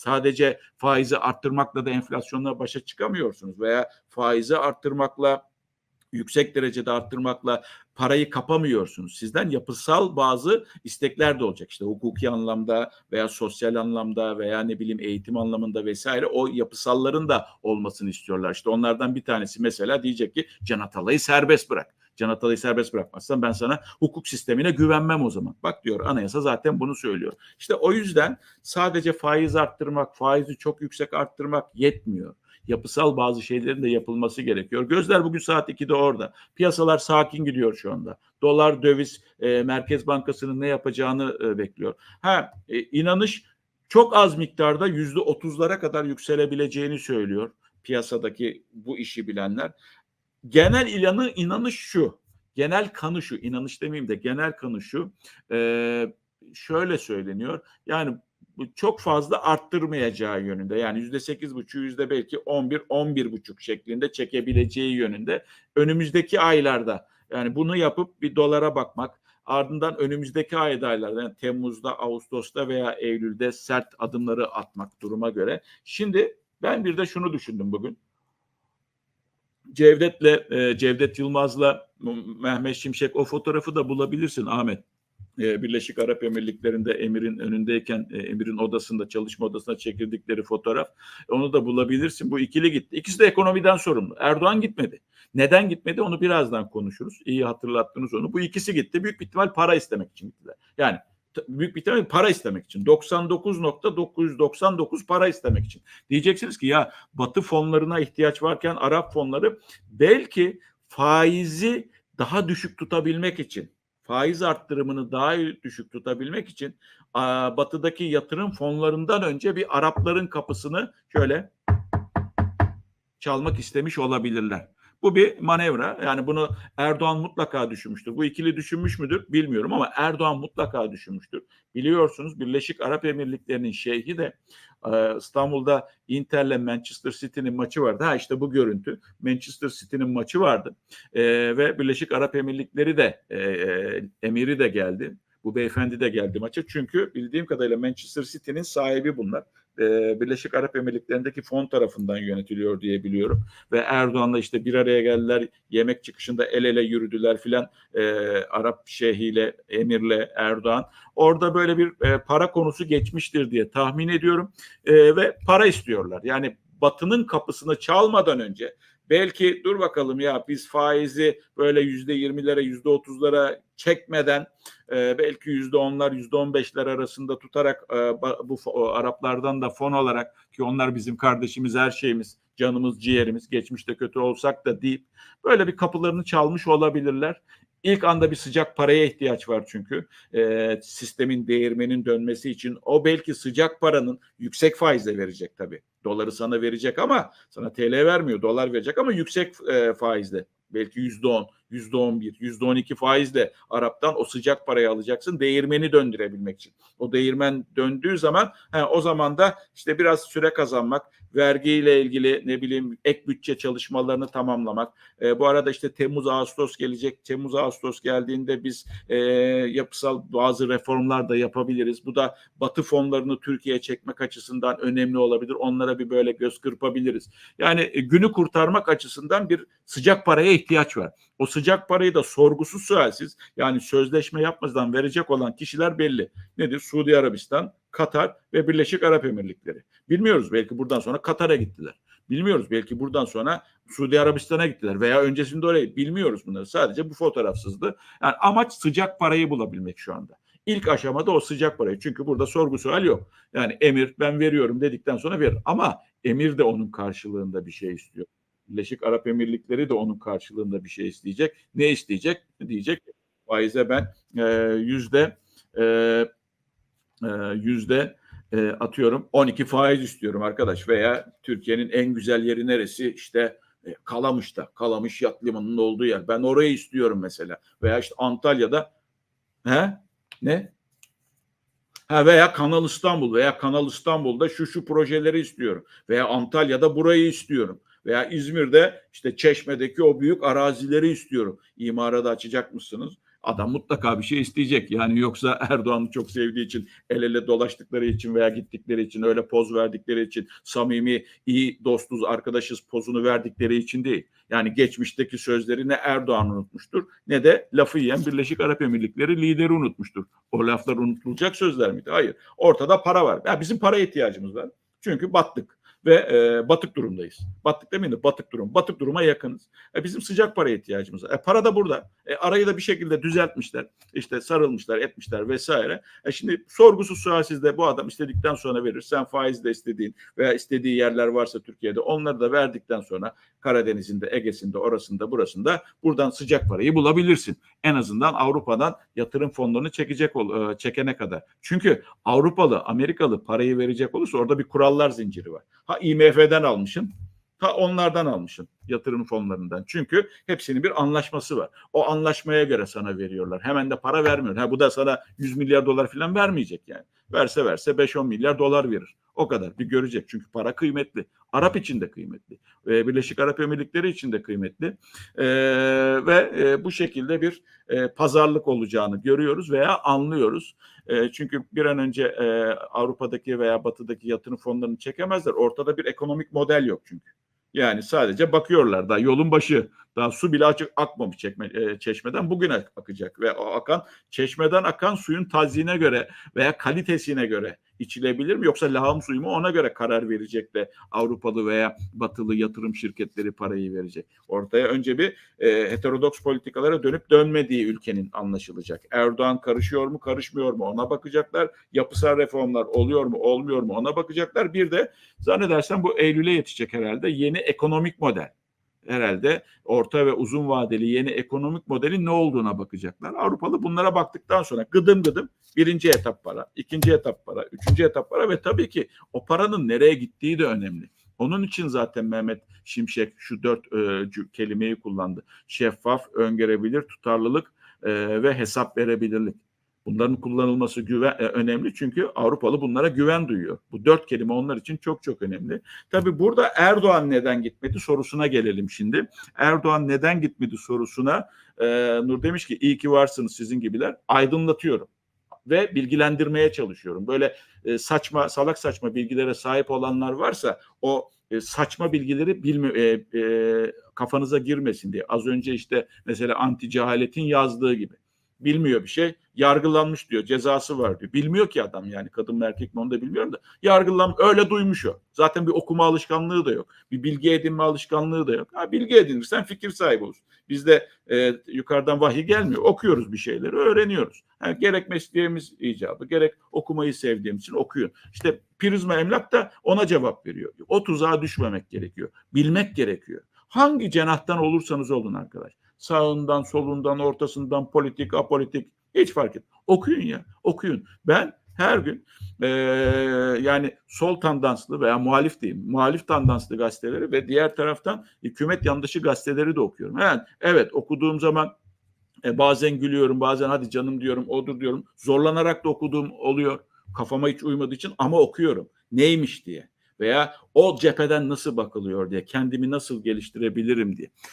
sadece faizi arttırmakla da enflasyonla başa çıkamıyorsunuz veya faizi arttırmakla yüksek derecede arttırmakla parayı kapamıyorsunuz. Sizden yapısal bazı istekler de olacak. İşte hukuki anlamda veya sosyal anlamda veya ne bileyim eğitim anlamında vesaire o yapısalların da olmasını istiyorlar. İşte onlardan bir tanesi mesela diyecek ki Can Atalay'ı serbest bırak. Can Atalay'ı serbest bırakmazsan ben sana hukuk sistemine güvenmem o zaman. Bak diyor anayasa zaten bunu söylüyor. İşte o yüzden sadece faiz arttırmak, faizi çok yüksek arttırmak yetmiyor yapısal bazı şeylerin de yapılması gerekiyor. Gözler bugün saat 2'de orada. Piyasalar sakin gidiyor şu anda. Dolar, döviz, e, Merkez Bankası'nın ne yapacağını e, bekliyor. Ha e, inanış çok az miktarda yüzde otuzlara kadar yükselebileceğini söylüyor piyasadaki bu işi bilenler. Genel ilanı inanış şu. Genel kanı şu. inanış demeyeyim de genel kanı şu. E, şöyle söyleniyor. Yani çok fazla arttırmayacağı yönünde. Yani yüzde sekiz buçuk, yüzde belki on bir, on bir buçuk şeklinde çekebileceği yönünde. Önümüzdeki aylarda yani bunu yapıp bir dolara bakmak, ardından önümüzdeki aylarda yani Temmuz'da, Ağustos'ta veya Eylül'de sert adımları atmak duruma göre. Şimdi ben bir de şunu düşündüm bugün. Cevdet'le, e, Cevdet Yılmaz'la Mehmet Şimşek o fotoğrafı da bulabilirsin Ahmet. E, Birleşik Arap Emirlikleri'nde Emir'in önündeyken e, Emir'in odasında çalışma odasına çekildikleri fotoğraf onu da bulabilirsin. Bu ikili gitti. İkisi de ekonomiden sorumlu. Erdoğan gitmedi. Neden gitmedi onu birazdan konuşuruz. İyi hatırlattınız onu. Bu ikisi gitti. Büyük ihtimal para istemek için gittiler. Yani büyük bir ihtimal para istemek için. 99.999 para istemek için. Diyeceksiniz ki ya Batı fonlarına ihtiyaç varken Arap fonları belki faizi daha düşük tutabilmek için faiz arttırımını daha düşük tutabilmek için batıdaki yatırım fonlarından önce bir Arapların kapısını şöyle çalmak istemiş olabilirler. Bu bir manevra. Yani bunu Erdoğan mutlaka düşünmüştür. Bu ikili düşünmüş müdür bilmiyorum ama Erdoğan mutlaka düşünmüştür. Biliyorsunuz Birleşik Arap Emirlikleri'nin şeyhi de İstanbul'da Inter'le Manchester City'nin maçı vardı. Ha işte bu görüntü. Manchester City'nin maçı vardı. ve Birleşik Arap Emirlikleri de emiri de geldi. Bu beyefendi de geldi maça. Çünkü bildiğim kadarıyla Manchester City'nin sahibi bunlar. Birleşik Arap Emirlikleri'ndeki fon tarafından yönetiliyor diye biliyorum. Ve Erdoğan'la işte bir araya geldiler. Yemek çıkışında el ele yürüdüler filan. E, Arap şeyhiyle, emirle Erdoğan. Orada böyle bir e, para konusu geçmiştir diye tahmin ediyorum. E, ve para istiyorlar. Yani Batı'nın kapısını çalmadan önce belki dur bakalım ya biz faizi böyle yüzde yirmilere yüzde otuzlara çekmeden e, belki yüzde onlar yüzde on beşler arasında tutarak e, bu Araplardan da fon alarak ki onlar bizim kardeşimiz her şeyimiz canımız ciğerimiz geçmişte kötü olsak da deyip böyle bir kapılarını çalmış olabilirler. İlk anda bir sıcak paraya ihtiyaç var çünkü e, sistemin değirmenin dönmesi için o belki sıcak paranın yüksek faizle verecek tabii. Doları sana verecek ama sana TL vermiyor dolar verecek ama yüksek e, faizle belki yüzde on, yüzde on bir, yüzde on iki faizle Arap'tan o sıcak parayı alacaksın değirmeni döndürebilmek için. O değirmen döndüğü zaman he, o zaman da işte biraz süre kazanmak, vergiyle ilgili ne bileyim ek bütçe çalışmalarını tamamlamak. E, bu arada işte Temmuz Ağustos gelecek. Temmuz Ağustos geldiğinde biz e, yapısal bazı reformlar da yapabiliriz. Bu da Batı fonlarını Türkiye'ye çekmek açısından önemli olabilir. Onlara bir böyle göz kırpabiliriz. Yani e, günü kurtarmak açısından bir sıcak paraya ihtiyaç var. O sıcak parayı da sorgusuz sualsiz yani sözleşme yapmadan verecek olan kişiler belli. Nedir? Suudi Arabistan, Katar ve Birleşik Arap Emirlikleri. Bilmiyoruz belki buradan sonra Katar'a gittiler. Bilmiyoruz belki buradan sonra Suudi Arabistan'a gittiler veya öncesinde oraya bilmiyoruz bunları. Sadece bu fotoğrafsızdı. Yani amaç sıcak parayı bulabilmek şu anda. İlk aşamada o sıcak parayı. Çünkü burada sorgu sual yok. Yani emir ben veriyorum dedikten sonra verir. Ama emir de onun karşılığında bir şey istiyor. Birleşik Arap Emirlikleri de onun karşılığında bir şey isteyecek. Ne isteyecek? Diyecek? Faize ben e, yüzde e, e, yüzde atıyorum 12 faiz istiyorum arkadaş. Veya Türkiye'nin en güzel yeri neresi? İşte Kalamış'ta. Kalamış yat limanının olduğu yer. Ben orayı istiyorum mesela. Veya işte Antalya'da he? Ne? Ha veya Kanal İstanbul. Veya Kanal İstanbul'da şu şu projeleri istiyorum. Veya Antalya'da burayı istiyorum veya İzmir'de işte Çeşme'deki o büyük arazileri istiyorum. İmara da açacak mısınız? Adam mutlaka bir şey isteyecek. Yani yoksa Erdoğan'ı çok sevdiği için, el ele dolaştıkları için veya gittikleri için, öyle poz verdikleri için, samimi, iyi dostuz, arkadaşız pozunu verdikleri için değil. Yani geçmişteki sözleri ne Erdoğan unutmuştur ne de lafı yiyen Birleşik Arap Emirlikleri lideri unutmuştur. O laflar unutulacak sözler miydi? Hayır. Ortada para var. Ya bizim para ihtiyacımız var. Çünkü battık ve e, batık durumdayız. Battık demeyin de batık durum. Batık duruma yakınız. E, bizim sıcak para ihtiyacımız var. E, para da burada. E, arayı da bir şekilde düzeltmişler. İşte sarılmışlar, etmişler vesaire. E, şimdi sorgusuz sualsiz de bu adam istedikten sonra verir. Sen faiz de istediğin veya istediği yerler varsa Türkiye'de onları da verdikten sonra Karadeniz'inde, Ege'sinde, orasında, burasında buradan sıcak parayı bulabilirsin. En azından Avrupa'dan yatırım fonlarını çekecek ol, e, çekene kadar. Çünkü Avrupalı, Amerikalı parayı verecek olursa orada bir kurallar zinciri var. Ha IMF'den almışsın, ha onlardan almışsın yatırım fonlarından. Çünkü hepsinin bir anlaşması var. O anlaşmaya göre sana veriyorlar. Hemen de para vermiyor. Ha bu da sana 100 milyar dolar falan vermeyecek yani. Verse verse 5-10 milyar dolar verir. O kadar bir görecek. Çünkü para kıymetli. Arap için de kıymetli. Ve Birleşik Arap Emirlikleri için de kıymetli. Ee, ve e, bu şekilde bir e, pazarlık olacağını görüyoruz veya anlıyoruz. E, çünkü bir an önce e, Avrupa'daki veya Batı'daki yatırım fonlarını çekemezler. Ortada bir ekonomik model yok çünkü. Yani sadece bakıyorlar. Daha yolun başı. Daha su bile açık akmamış çekme, e, çeşmeden bugün ak- akacak. Ve o akan çeşmeden akan suyun tazine göre veya kalitesine göre içilebilir mi yoksa lağım suyu mu ona göre karar verecek de Avrupalı veya Batılı yatırım şirketleri parayı verecek. Ortaya önce bir e, heterodoks politikalara dönüp dönmediği ülkenin anlaşılacak. Erdoğan karışıyor mu karışmıyor mu ona bakacaklar. Yapısal reformlar oluyor mu olmuyor mu ona bakacaklar. Bir de zannedersem bu Eylül'e yetişecek herhalde yeni ekonomik model herhalde orta ve uzun vadeli yeni ekonomik modelin ne olduğuna bakacaklar. Avrupalı bunlara baktıktan sonra gıdım gıdım birinci etap para, ikinci etap para, üçüncü etap para ve tabii ki o paranın nereye gittiği de önemli. Onun için zaten Mehmet Şimşek şu dört e, kelimeyi kullandı. Şeffaf, öngörebilir, tutarlılık e, ve hesap verebilirlik. Bunların kullanılması güven, e, önemli çünkü Avrupalı bunlara güven duyuyor. Bu dört kelime onlar için çok çok önemli. Tabii burada Erdoğan neden gitmedi sorusuna gelelim şimdi. Erdoğan neden gitmedi sorusuna e, Nur demiş ki iyi ki varsınız sizin gibiler. Aydınlatıyorum ve bilgilendirmeye çalışıyorum. Böyle e, saçma salak saçma bilgilere sahip olanlar varsa o e, saçma bilgileri bilme, e, e, kafanıza girmesin diye. Az önce işte mesela anti cehaletin yazdığı gibi. Bilmiyor bir şey. Yargılanmış diyor. Cezası var diyor. Bilmiyor ki adam yani kadın mı erkek mi onu da bilmiyorum da. Yargılan öyle duymuş o. Zaten bir okuma alışkanlığı da yok. Bir bilgi edinme alışkanlığı da yok. Ha, bilgi edinirsen fikir sahibi olursun. Bizde e, yukarıdan vahiy gelmiyor. Okuyoruz bir şeyleri, öğreniyoruz. Ha, gerek mesleğimiz icabı, gerek okumayı sevdiğimiz için okuyun. İşte Prizma Emlak da ona cevap veriyor. O tuzağa düşmemek gerekiyor. Bilmek gerekiyor. Hangi cenahtan olursanız olun arkadaş. Sağından, solundan, ortasından, politik, apolitik hiç fark etmez. Okuyun ya, okuyun. Ben her gün e, yani sol tandanslı veya muhalif diyeyim, muhalif tandanslı gazeteleri ve diğer taraftan hükümet yandaşı gazeteleri de okuyorum. Yani, evet okuduğum zaman e, bazen gülüyorum, bazen hadi canım diyorum, odur diyorum. Zorlanarak da okuduğum oluyor. Kafama hiç uymadığı için ama okuyorum. Neymiş diye veya o cepheden nasıl bakılıyor diye, kendimi nasıl geliştirebilirim diye.